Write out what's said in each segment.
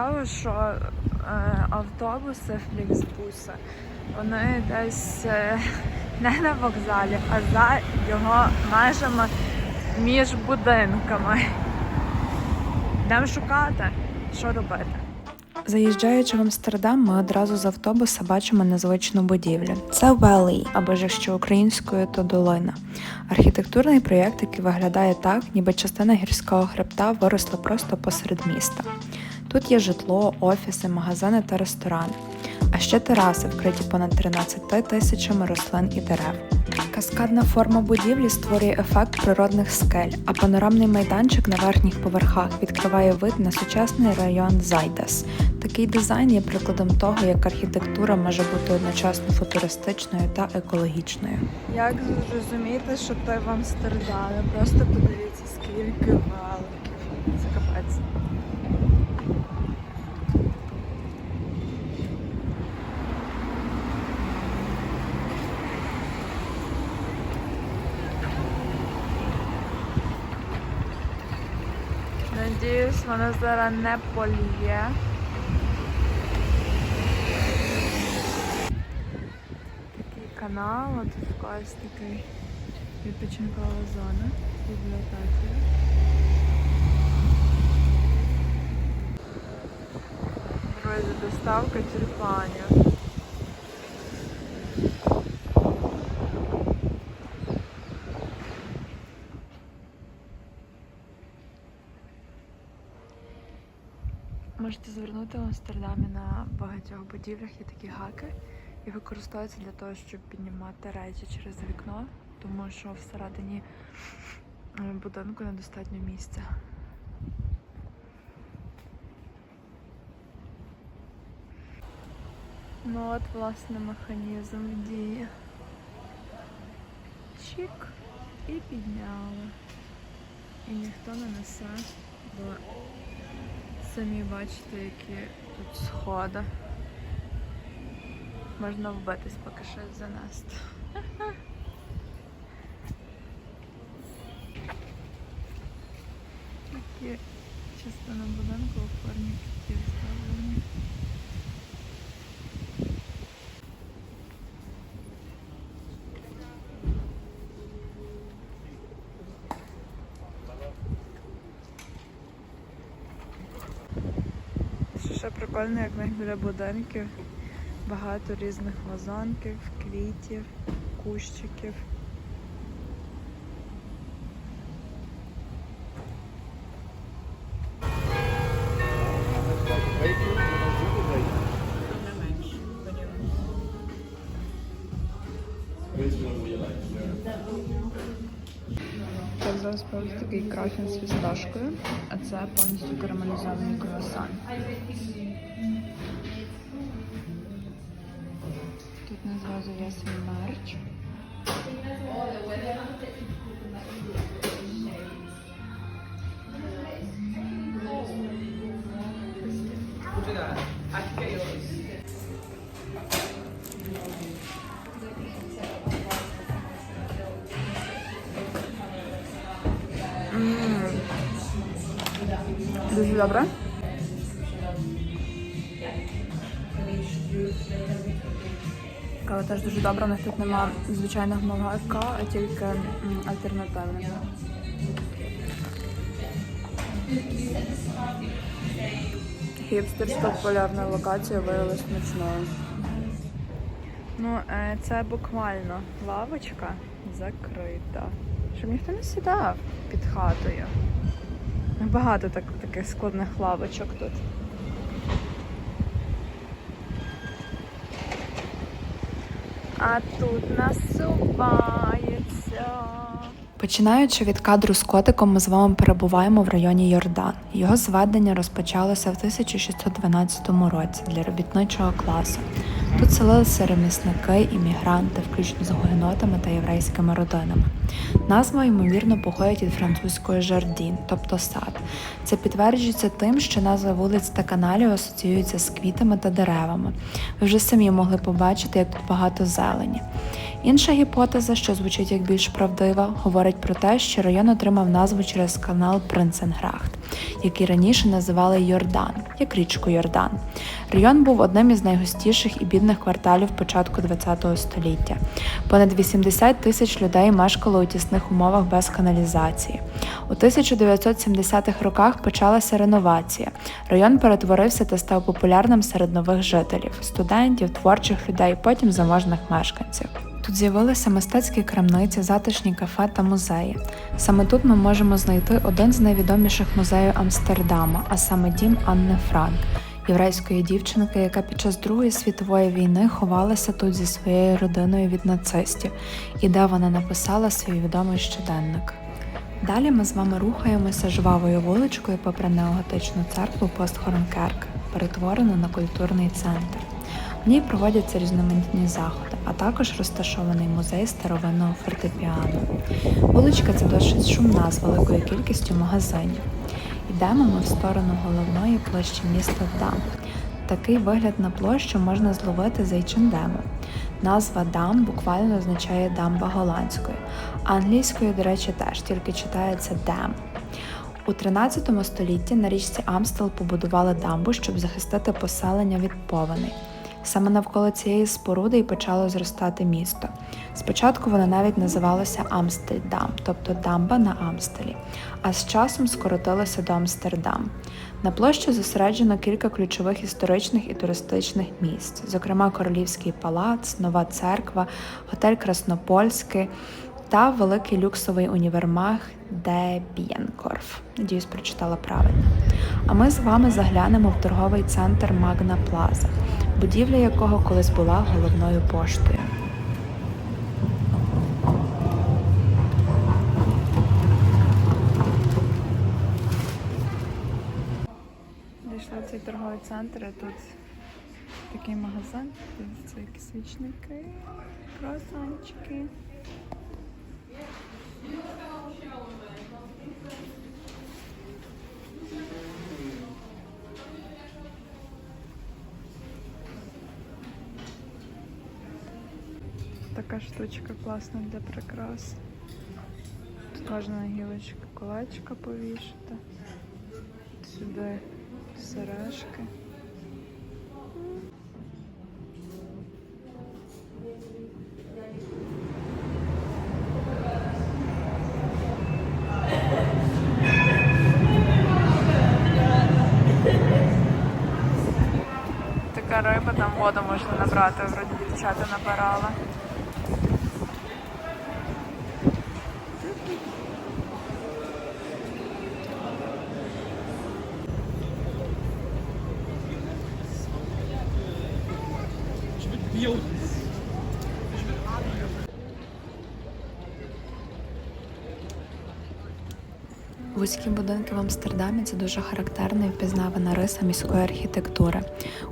цікаво, що е, автобуси Фліксбуси, вони десь е, не на вокзалі, а за його межами між будинками. Йдемо шукати, що робити. Заїжджаючи в Амстердам, ми одразу з автобуса бачимо незвичну будівлю. Це Valley, або ж якщо українською, то долина. Архітектурний проєкт, який виглядає так, ніби частина гірського хребта виросла просто посеред міста. Тут є житло, офіси, магазини та ресторани, а ще тераси, вкриті понад 13 тисячами рослин і дерев. Каскадна форма будівлі створює ефект природних скель, а панорамний майданчик на верхніх поверхах відкриває вид на сучасний район Зайдас. Такий дизайн є прикладом того, як архітектура може бути одночасно футуристичною та екологічною. Як зрозуміти, що ти в Амстердамі? Просто подивіться, скільки великів. Це капець. Надіюсь, воно зараз не поліє. Такий канал, от в когось такий відпочинкова зона, бібліотека. Друзі, доставка тюльпанів. Можете звернути в Амстердамі на багатьох будівлях є такі гаки і використовуються для того, щоб піднімати речі через вікно, тому що всередині е, будинку недостатньо місця. Ну от, власне, механізм діє. Чик і підняли. І ніхто не несе, бо самі бачите, які тут сходи. Можна вбитись, поки щось занести. Такі частина будинку у формі кітів зроблені. Що ще прикольно, як в них біля будинків багато різних вазонків, квітів, кущиків. Такий з фісташкою, а це повністю карамелізований круасан. Тут нас зразу є мерч. М. Дуже добре. Кава теж дуже добра, у нас тут нема звичайного молока, а тільки альтернативне. Хіпстерська популярна локація виявилась смачною. Ну, е, це буквально лавочка закрита. Щоб ніхто не сідав під хатою. Багато так, таких складних лавочок тут. А тут насувається. Починаючи від кадру з котиком, ми з вами перебуваємо в районі Йордан. Його зведення розпочалося в 1612 році для робітничого класу. Тут селилися ремісники, іммігранти, включно з гугенотами та єврейськими родинами. Назва, ймовірно, походить від французької жардін, тобто сад. Це підтверджується тим, що назва вулиць та каналів асоціюється з квітами та деревами. Ви вже самі могли побачити, як тут багато зелені. Інша гіпотеза, що звучить як більш правдива, говорить про те, що район отримав назву через канал Принценграхт, який раніше називали Йордан, як річку Йордан. Район був одним із найгустіших і бідних кварталів початку ХХ століття. Понад 80 тисяч людей мешкало у тісних умовах без каналізації. У 1970-х роках почалася реновація. Район перетворився та став популярним серед нових жителів, студентів, творчих людей, потім заможних мешканців. Тут з'явилися мистецькі крамниці, затишні кафе та музеї. Саме тут ми можемо знайти один з найвідоміших музеїв Амстердама, а саме дім Анни Франк, єврейської дівчинки, яка під час Другої світової війни ховалася тут зі своєю родиною від нацистів, і де вона написала свій відомий щоденник. Далі ми з вами рухаємося жвавою вуличкою попри неоготичну церкву Постхорнкерк, перетворену на культурний центр. В ній проводяться різноманітні заходи, а також розташований музей старовинного фортепіано. Вуличка це досить шумна з великою кількістю магазинів. Йдемо ми в сторону головної площі міста Дам. Такий вигляд на площу можна зловити за Ічендемом. Назва дам буквально означає дамба голландською, а англійською, до речі, теж тільки читається дам. У 13 столітті на річці Амстел побудували дамбу, щоб захистити поселення від повеней. Саме навколо цієї споруди і почало зростати місто. Спочатку воно навіть називалося Амстельдам, тобто дамба на Амстелі, а з часом скоротилося до Амстердам. На площі зосереджено кілька ключових історичних і туристичних місць, зокрема Королівський палац, Нова церква, готель Краснопольський та великий люксовий універмаг Де Б'єнкорф. Надіюсь, прочитала правильно. А ми з вами заглянемо в торговий центр Магна Плаза, будівля якого колись була головною поштою. Дійшла цей торговий центр, і тут такий магазин. Це якісь свічники, круасанчики. Штучка класна для прикрас. Тут можна на гілочку колечка повішати. Сюди сережки. Така риба, там воду можна набрати, вроді дівчата набирали. Вузькі будинки в Амстердамі це дуже характерна і впізнавана риса міської архітектури.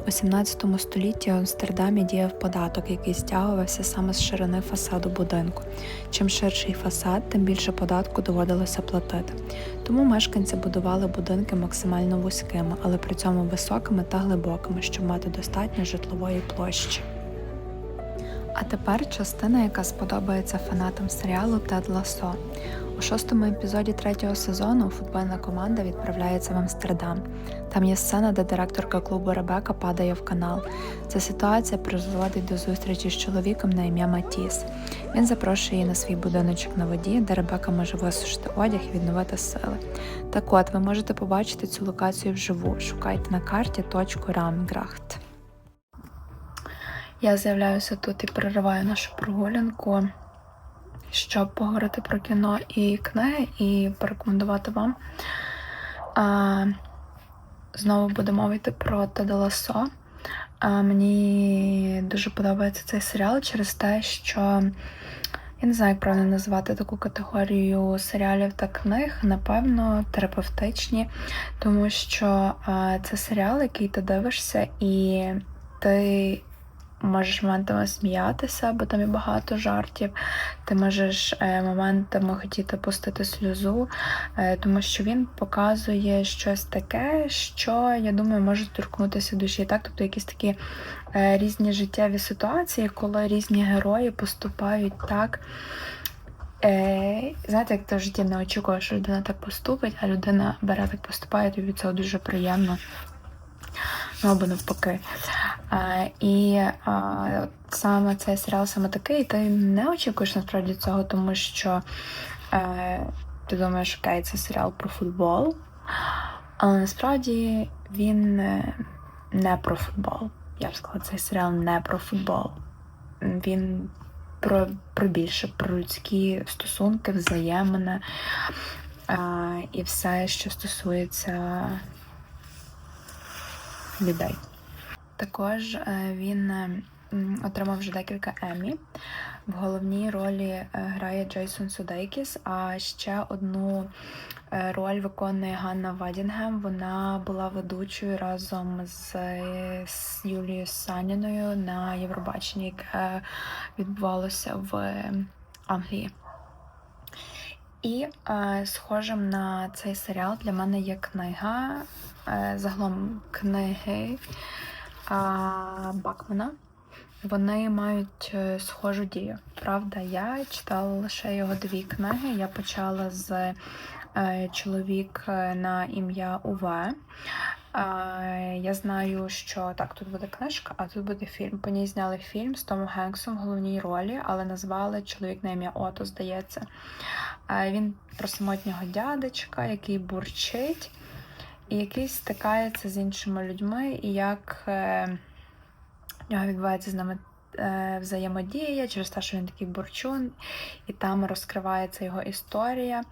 У 17 столітті в Амстердамі діяв податок, який стягувався саме з ширини фасаду будинку. Чим ширший фасад, тим більше податку доводилося платити. Тому мешканці будували будинки максимально вузькими, але при цьому високими та глибокими, щоб мати достатньо житлової площі. А тепер частина, яка сподобається фанатам серіалу Тед Ласо. У шостому епізоді третього сезону футбольна команда відправляється в Амстердам. Там є сцена, де директорка клубу Ребека падає в канал. Ця ситуація призводить до зустрічі з чоловіком на ім'я Матіс. Він запрошує її на свій будиночок на воді, де Ребека може висушити одяг і відновити сили. Так от, ви можете побачити цю локацію вживу. Шукайте на карті точку Рамграхт. Я з'являюся тут і перериваю нашу прогулянку, щоб поговорити про кіно і книги, і порекомендувати вам. А, знову будемо мовити про Теда Ласо. Мені дуже подобається цей серіал через те, що я не знаю, як правильно назвати таку категорію серіалів та книг, напевно, терапевтичні, тому що а, це серіал, який ти дивишся, і ти можеш моментами сміятися, бо там є багато жартів. Ти можеш е, моментами хотіти пустити сльозу, е, тому що він показує щось таке, що я думаю, може торкнутися душі. Так, тобто якісь такі е, різні життєві ситуації, коли різні герої поступають так. Е, знаєте, як ти в житті не очікуєш, що людина так поступить, а людина бере так поступає, тобі від цього дуже приємно. Ну або навпаки. А, і а, саме цей серіал саме такий, ти не очікуєш насправді цього, тому що е, ти думаєш, окей, це серіал про футбол. Але насправді він не про футбол. Я б сказала, цей серіал не про футбол. Він про, про більше, про людські стосунки, взаємини а, і все, що стосується людей. Також е, він е, отримав вже декілька Еммі. В головній ролі е, грає Джейсон Судейкіс, а ще одну роль виконує Ганна Вадінгем. Вона була ведучою разом з, з Юлією Саніною на Євробаченні, яке відбувалося в Англії. І е, схожим на цей серіал для мене є книга, е, загалом книги е, Бакмана. Вони мають е, схожу дію. Правда, я читала лише його дві книги. Я почала з е, чоловік е, на ім'я Уве. Я знаю, що так, тут буде книжка, а тут буде фільм. По ній зняли фільм з Томом Генксом в головній ролі, але назвали чоловік на ім'я Ото, здається. Він про самотнього дядечка, який бурчить, і який стикається з іншими людьми, і як е, в нього відбувається з ними взаємодія через те, що він такий бурчун, і там розкривається його історія.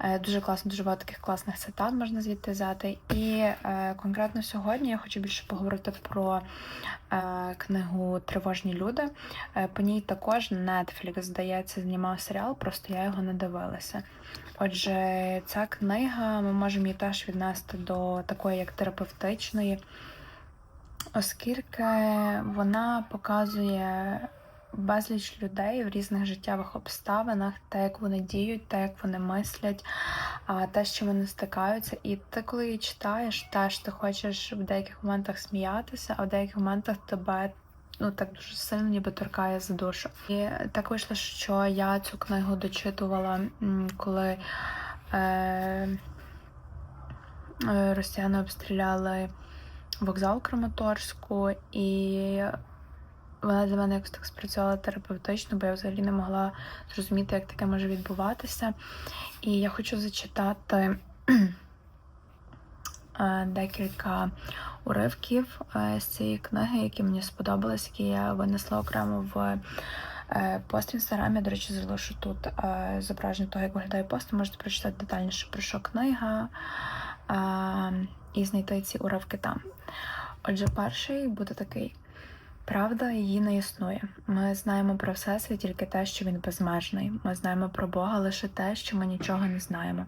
Е, Дуже класно, дуже багато таких класних цитат можна звідти взяти. І е, конкретно сьогодні я хочу більше поговорити про е, книгу Тривожні люди. Е, по ній також Netflix, здається, знімав серіал, просто я його не дивилася. Отже, ця книга ми можемо її теж віднести до такої як терапевтичної, оскільки вона показує безліч людей в різних життєвих обставинах, те, як вони діють, те, як вони мислять, те, чим вони стикаються. І ти, коли її читаєш, теж ти хочеш в деяких моментах сміятися, а в деяких моментах тебе. Ну, так дуже сильно ніби торкає за душу. І так вийшло, що я цю книгу дочитувала, коли е, е, росіяни обстріляли вокзал Краматорську, і вона для мене якось так спрацювала терапевтично, бо я взагалі не могла зрозуміти, як таке може відбуватися. І я хочу зачитати е, декілька уривків е, з цієї книги, які мені сподобались, які я винесла окремо в е, пост в інстаграмі. Я, До речі, залишу тут зображення того, як виглядає пост. Можете прочитати детальніше про що книга і знайти ці уривки там. Отже, перший буде такий. Правда її не існує. Ми знаємо про всесвіт тільки те, що він безмежний. Ми знаємо про Бога лише те, що ми нічого не знаємо.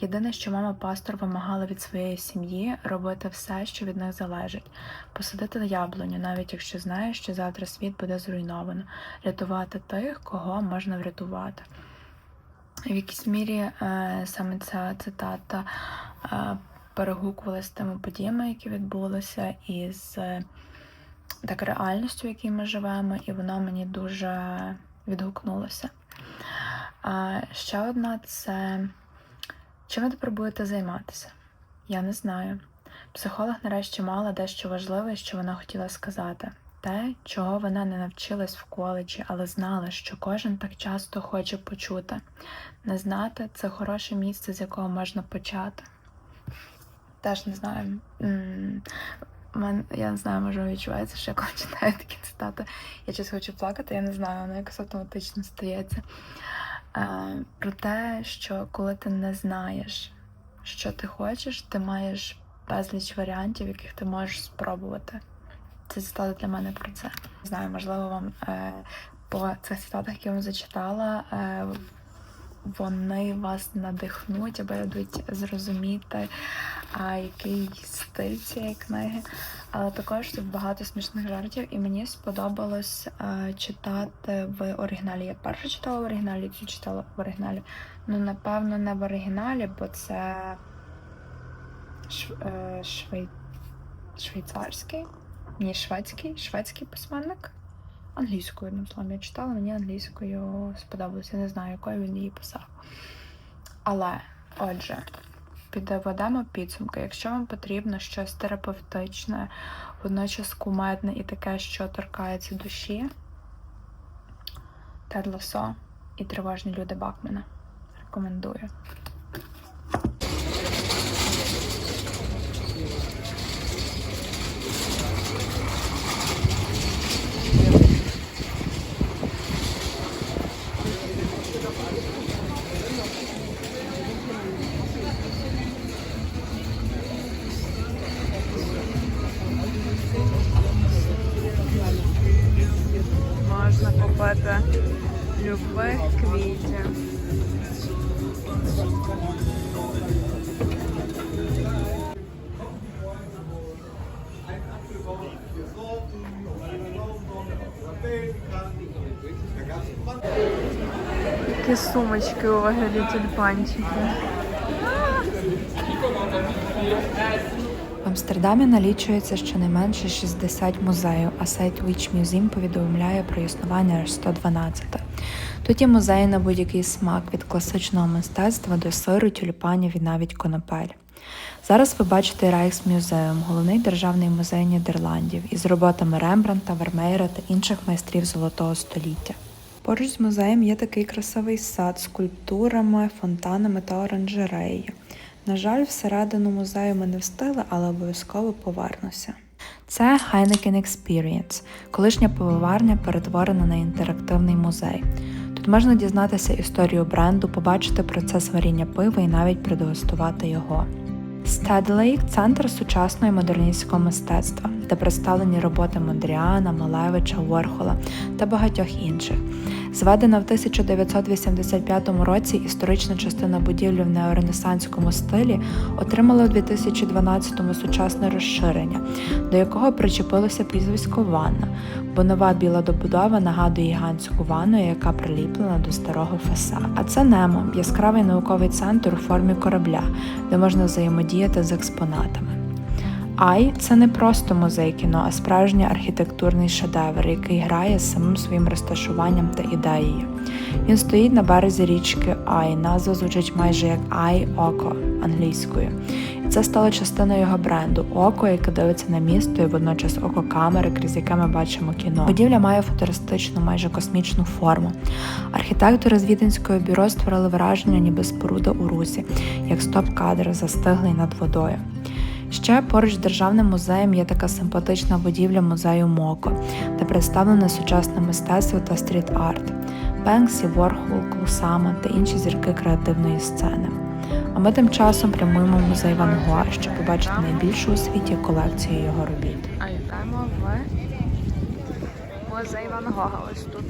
Єдине, що мама пастор вимагала від своєї сім'ї робити все, що від них залежить, посадити яблуню, навіть якщо знаєш, що завтра світ буде зруйновано, рятувати тих, кого можна врятувати. В якійсь мірі е, саме ця цитата перегукувалася з тими подіями, які відбулися, і з е, так реальністю, в якій ми живемо, і воно мені дуже відгукнулося. А ще одна це чим ви будете займатися? Я не знаю. Психолог нарешті мала дещо важливе, що вона хотіла сказати. Те, чого вона не навчилась в коледжі, але знала, що кожен так часто хоче почути. Не знати це хороше місце, з якого можна почати. Теж не знаю. я не знаю, може відчувається, що я коли читаю такі цитати, я щось хочу плакати, я не знаю, воно якось автоматично стається. Е, про те, що коли ти не знаєш, що ти хочеш, ти маєш безліч варіантів, яких ти можеш спробувати. Це цитата для мене про це. Не знаю, можливо, вам е, по цих цитатах, які я вам зачитала, е, вони вас надихнуть або дадуть зрозуміти, а, який стиль цієї книги. Але також тут багато смішних жартів, і мені сподобалось а, читати в оригіналі. Я перше читала в оригіналі, цю читала в оригіналі. Ну, напевно, не в оригіналі, бо це шв... е, швей... швейцарський, ні, шведський, шведський письменник. Англійською, одним словом, я читала, мені англійською сподобалося. Не знаю, якою він її писав. Але, отже, підведемо підсумки. Якщо вам потрібно щось терапевтичне, водночас кумедне і таке, що торкається душі, Тед Ласо і тривожні люди Бакмена. Рекомендую. Такі сумочки у вигляді тюльпанчиків. В Амстердамі налічується щонайменше 60 музеїв, а сайт Witch Museum повідомляє про існування аж 112. Тут є музеї на будь-який смак від класичного мистецтва до сиру, тюльпанів і навіть конопель. Зараз ви бачите Райхсмюзеум, головний державний музей Нідерландів, із роботами Рембранта, Вермеєра та інших майстрів золотого століття. Поруч з музеєм є такий красивий сад з скульптурами, фонтанами та оранжереєю. На жаль, всередину музею ми не встигли, але обов'язково повернуся. Це Heineken Experience, колишня пивоварня перетворена на інтерактивний музей. Тут можна дізнатися історію бренду, побачити процес варіння пива і навіть продегустувати його. Стедлейк центр сучасного і модерністського мистецтва, де представлені роботи Мондріана, Малевича, Ворхола та багатьох інших. Зведена в 1985 році історична частина будівлі в неоренесанському стилі отримала у 2012-му сучасне розширення, до якого причепилося прізвисько ванна, бо нова біла добудова нагадує гігантську ванну, яка приліплена до старого фасаду. А це Немо яскравий науковий центр у формі корабля, де можна взаємодіяти з експонатами. Ай це не просто музей кіно, а справжній архітектурний шедевр, який грає з самим своїм розташуванням та ідеєю. Він стоїть на березі річки Ай, назва звучить майже як Ай Око англійською. І це стало частиною його бренду око, яке дивиться на місто і водночас око камери, крізь яке ми бачимо кіно. Будівля має футуристичну, майже космічну форму. Архітектори з віденського бюро створили враження, ніби споруда у русі, як стоп-кадр застиглий над водою. Ще поруч з державним музеєм є така симпатична будівля музею Моко, де представлене сучасне мистецтво та стріт-арт, Бенксі, Ворхол, Клусама та інші зірки креативної сцени. А ми тим часом прямуємо в музей Ван Гога, щоб побачити найбільшу у світі колекцію його робіт. А йдемо в музей Ван Гога ось тут.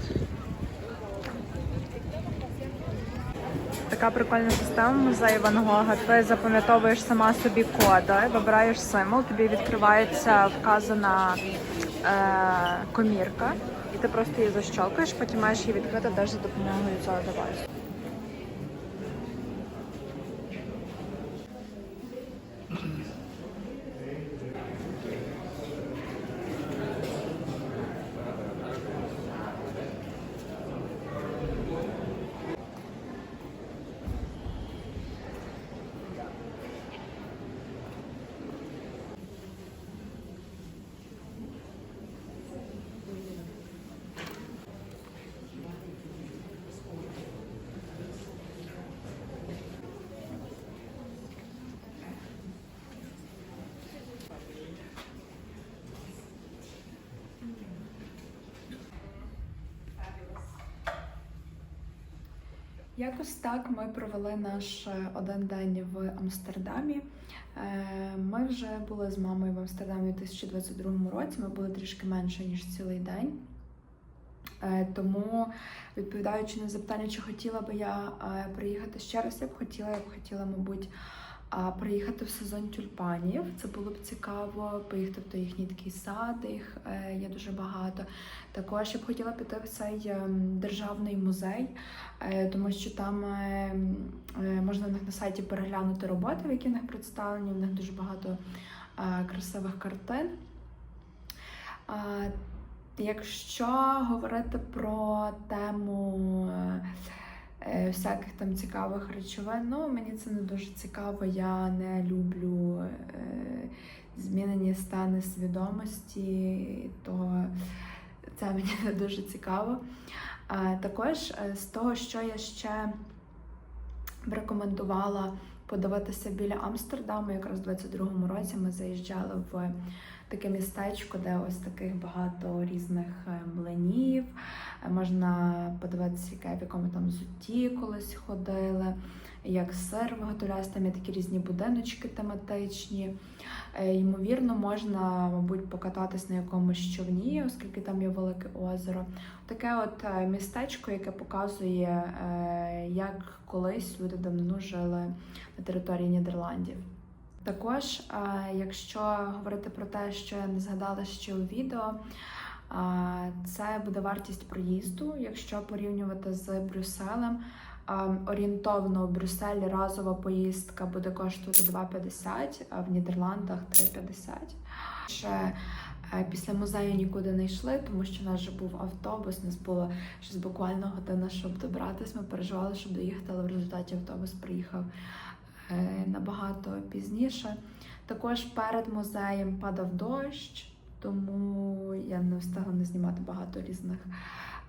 Така прикольна система музею Ван Гога. Ти запам'ятовуєш сама собі коди, вибираєш символ, тобі відкривається вказана е, комірка, і ти просто її защолкаєш, потім маєш її відкрити теж за допомогою цього девайсу. Якось так ми провели наш е, один день в Амстердамі. Е, Ми вже були з мамою в Амстердамі у 2022 році. Ми були трішки менше ніж цілий день. Е, Тому, відповідаючи на запитання, чи хотіла би я приїхати ще раз, я б хотіла, я б хотіла, мабуть, приїхати в сезон тюльпанів. Це було б цікаво. Поїхати в той їхній такий сад, їх е, є дуже багато. Також я б хотіла піти в цей ем, державний музей, е, тому що там е, можна в них на сайті переглянути роботи, які в них представлені. В них дуже багато красивих картин. Якщо говорити про тему всяких там цікавих речовин, ну мені це не дуже цікаво. Я не люблю е, змінені стани свідомості, то це мені не дуже цікаво. Також е, з того, що я ще б рекомендувала подивитися біля Амстердаму, якраз у 22-му році ми заїжджали в таке містечко, де ось таких багато різних е, млинів. Е, Можна подивитися, яке в якому там зутті колись ходили, як сир виготовлявся, там є такі різні будиночки тематичні. Е, Ймовірно, можна, мабуть, покататись на якомусь човні, оскільки там є велике озеро. Таке от містечко, яке показує, як колись люди давно жили на території Нідерландів. Також, якщо говорити про те, що я не згадала ще у відео, це буде вартість проїзду, якщо порівнювати з Брюсселем. Орієнтовно в Брюсселі разова поїздка буде коштувати 2,50, а в Нідерландах 3,50. Ще е, після музею нікуди не йшли, тому що у нас вже був автобус, у нас було щось буквально година, щоб добратися. Ми переживали, щоб доїхати, але в результаті автобус приїхав набагато пізніше. Також перед музеєм падав дощ, тому я не встигла не знімати багато різних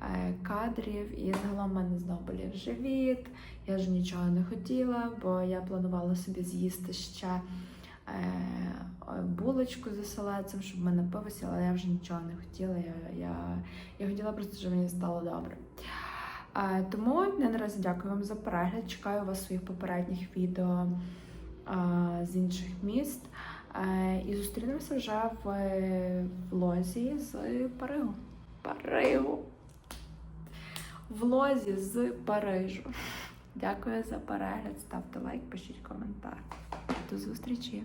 е, кадрів. І загалом в мене знову болів живіт. Я ж нічого не хотіла, бо я планувала собі з'їсти ще е, булочку з оселедцем, щоб в мене пиво але я вже нічого не хотіла. Я, я, я хотіла просто, щоб мені стало добре. Тому я наразі дякую вам за перегляд. Чекаю вас своїх попередніх відео з інших міст. І зустрінемося вже в влозі з Паригу. Паригу. Лозі з Парижу. Дякую за перегляд. Ставте лайк, пишіть коментар. До зустрічі!